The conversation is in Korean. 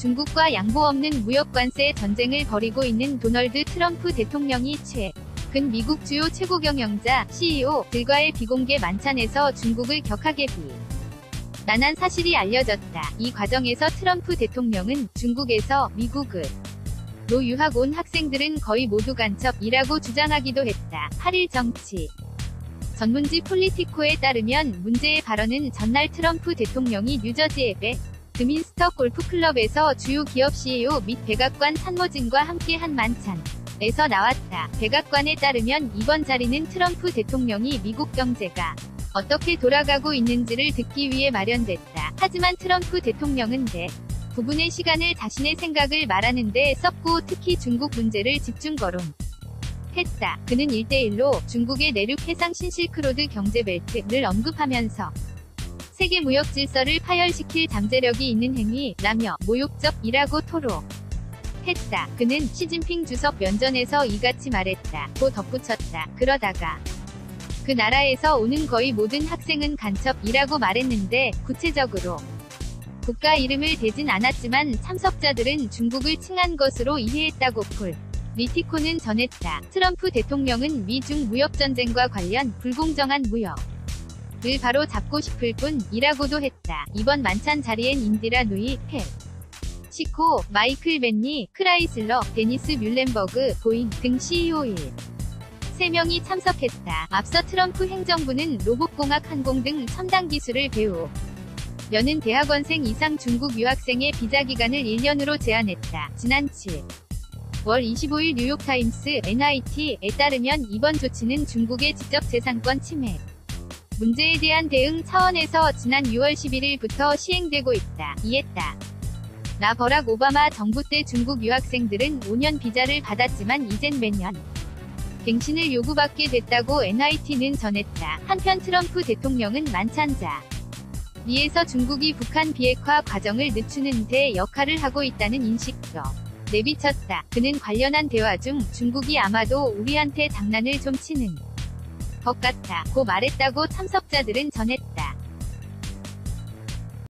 중국과 양보 없는 무역 관세 전쟁을 벌이고 있는 도널드 트럼프 대통령이 최 근 미국 주요 최고 경영자 CEO들과의 비공개 만찬에서 중국을 격하게 비 난한 사실이 알려졌다. 이 과정에서 트럼프 대통령은 중국에서 미국을 로 유학 온 학생들은 거의 모두 간첩이라고 주장하기도 했다. 8일 정치 전문지 폴리티코에 따르면 문제의 발언은 전날 트럼프 대통령이 뉴저지의 배 드민스터 골프클럽에서 주요 기업 CEO 및 백악관 산모진과 함께한 만찬 에서 나왔다. 백악관에 따르면 이번 자리는 트럼프 대통령이 미국 경제가 어떻게 돌아가고 있는지를 듣기 위해 마련됐다. 하지만 트럼프 대통령은 대 부분의 시간을 자신의 생각을 말하는데 썼고 특히 중국 문제를 집중 거론. 했다. 그는 1대1로 중국의 내륙 해상 신실크로드 경제벨트를 언급하면서 세계 무역 질서를 파열시킬 잠재력이 있는 행위라며 모욕적이라고 토로. 했다. 그는 시진핑 주석 면전에서 이같이 말했다. 고 덧붙였다. 그러다가 그 나라에서 오는 거의 모든 학생은 간첩이라고 말했는데 구체적으로 국가 이름을 대진 않았지만 참석자들은 중국을 칭한 것으로 이해했다고 폴. 리티코는 전했다. 트럼프 대통령은 미중 무역전쟁과 관련 불공정한 무역. 을 바로 잡고 싶을 뿐이라고도 했다. 이번 만찬 자리엔 인디라 누이, 펠, 시코, 마이클 벤니, 크라이슬러, 데니스 뮬렌버그, 보잉 등 CEO1. 3명이 참석했다. 앞서 트럼프 행정부는 로봇공학 항공 등 첨단 기술을 배우. 여는 대학원생 이상 중국 유학생의 비자 기간을 1년으로 제한했다. 지난 7. 월 25일 뉴욕타임스 NIT에 따르면 이번 조치는 중국의 지적재산권 침해 문제에 대한 대응 차원에서 지난 6월 11일부터 시행되고 있다. 이했다. 나 버락 오바마 정부 때 중국 유학생들은 5년 비자를 받았지만 이젠 매년 갱신을 요구받게 됐다고 NIT는 전했다. 한편 트럼프 대통령은 만찬자 위에서 중국이 북한 비핵화 과정을 늦추는 데 역할을 하고 있다는 인식도 내비쳤다. 그는 관련한 대화 중 중국이 아마도 우리한테 장난을 좀 치는 것 같다. 고 말했다고 참석자들은 전했다.